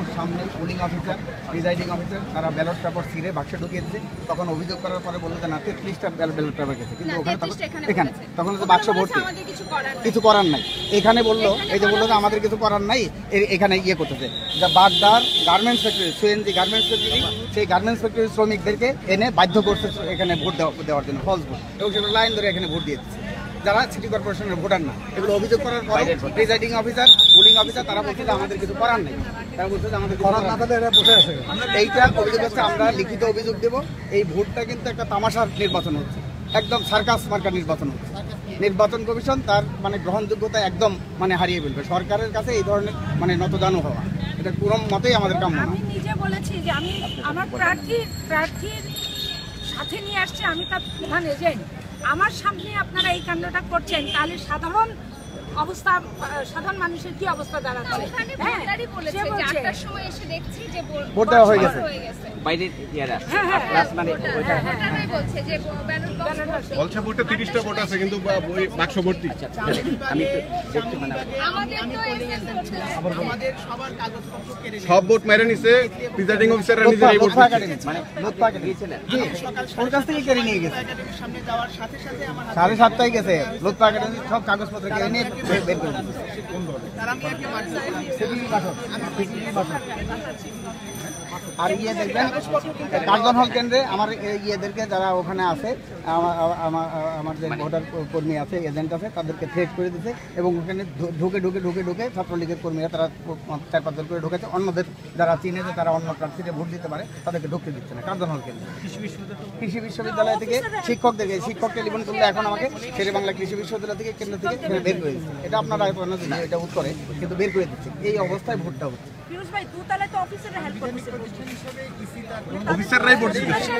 ওর সামনে polling officer presiding officer তারা ballot paper ছিঁড়ে বাক্সে ঢুকিয়েছে তখন অভিযোগ করার পরে বলল যে না তেত্রিশটা ব্যালট পেপার গেছে। কিন্তু ওখানে তখন এখানে তখন তো বাক্স ভর্তি। কিছু করার নেই। এখানে বলল এই যে বলল যে আমাদের কিছু করার নাই। এখানে ইয়ে করতেছে। যা বাগদার garments factory CNG garments factory সেই গার্মেন্টস ফ্যাক্টরি শ্রমিকদেরকে এনে বাধ্য করছে এখানে ভোট দেওয়া- দেওয়ার জন্য ফলস ভোট। এবং সেটা লাইন ধরে এখানে ভোট দিয়ে দিচ্ছে। যারা সিটি কর্পোরেশনের ভোটার না এগুলো অভিযোগ করার পরে প্রিজাইডিং অফিসার পুলিং অফিসার তারা বলছে যে আমাদের কিছু করার নেই। তারা বলছে যে আমাদের করার না থাকলে এরা বসে আছে। এইটা অভিযোগ হচ্ছে আমরা লিখিত অভিযোগ দেব। এই ভোটটা কিন্তু একটা তামাশার নির্বাচন হচ্ছে। একদম সার্কাস মার্কা নির্বাচন হচ্ছে। নির্বাচন কমিশন তার মানে গ্রহণযোগ্যতা একদম মানে হারিয়ে ফেলবে। সরকারের কাছে এই ধরনের মানে নতদানু হওয়া এটা কোনো মতেই আমাদের কাম্য না। আমি নিজে বলেছি যে আমি আমার প্রার্থী প্রার্থীর সাথে নিয়ে আসছে আমি তার প্রধান এজেন্ট আমার সামনে আপনারা এই কাণ্ডটা করছেন তাহলে সাধারণ অবস্থা সাধারণ মানুষের কি অবস্থা দাঁড়াচ্ছে হ্যাঁ, সে বলছে। আটটার সময় এসে দেখছি যে ভো- ভোট দেওয়া হয়ে গেছে। গেছে। বাইরে ইয়ারা প্লাস মানে ওইটা বলছে যে ব্যালট বক্স বলছে ভোটে তিরিশটা ভোট আছে কিন্তু ওই বাক্স ভর্তি। আমি দেখতে মানে আমাদের তো এসএস করতে আমাদের সবার কাগজপত্র কেড়ে সব ভোট মেরে নিছে প্রিজাইডিং অফিসাররা নিজেরাই ভোট লোকপা দিচ্ছে। একাডেমি মানে লোকপা একাডেমি দিয়েছিলেন ওর কাছ থেকে কেড়ে নিয়ে গেছে। সাড়ে সাতটায় গেছে। সব কাগজপত্র কেড়ে নিয়ে বের- করে দিয়েছে। আর ইয়ে দেখবেন কার্জন হল কেন্দ্রে আমার ইয়েদেরকে যারা ওখানে আছে আমার আমার আমার যে ভোটার কর্মী আছে এজেন্ট আছে তাদেরকে থ্রেট করে দিচ্ছে এবং ওখানে ঢুকে ঢুকে ঢুকে ঢুকে ছাত্রলীগের কর্মীরা তারা চার পাঁচজন করে ঢুকেছে। অন্যদের যারা চিনে যে তারা অন্য প্রার্থীতে ভোট দিতে পারে তাদেরকে ঢুকতে দিচ্ছে না কার্জন হল কেন্দ্রে। কৃষি বিশ্ববিদ্যালয় থেকে শিক্ষকদেরকে শিক্ষক টেলিফোন করলে এখন আমাকে শেরে বাংলা কৃষি বিশ্ববিদ্যালয় থেকে কেন্দ্র থেকে বের করে দিচ্ছে। এটা আপনারা এটা উত্তরে কিন্তু বের করে দিচ্ছে। এই অবস্থায় ভোটটা হচ্ছে। ফিরোজ ভাই দুতলায় তো অফিসের হেল্প করতেছে অফিসাররাই ভোট দিচ্ছে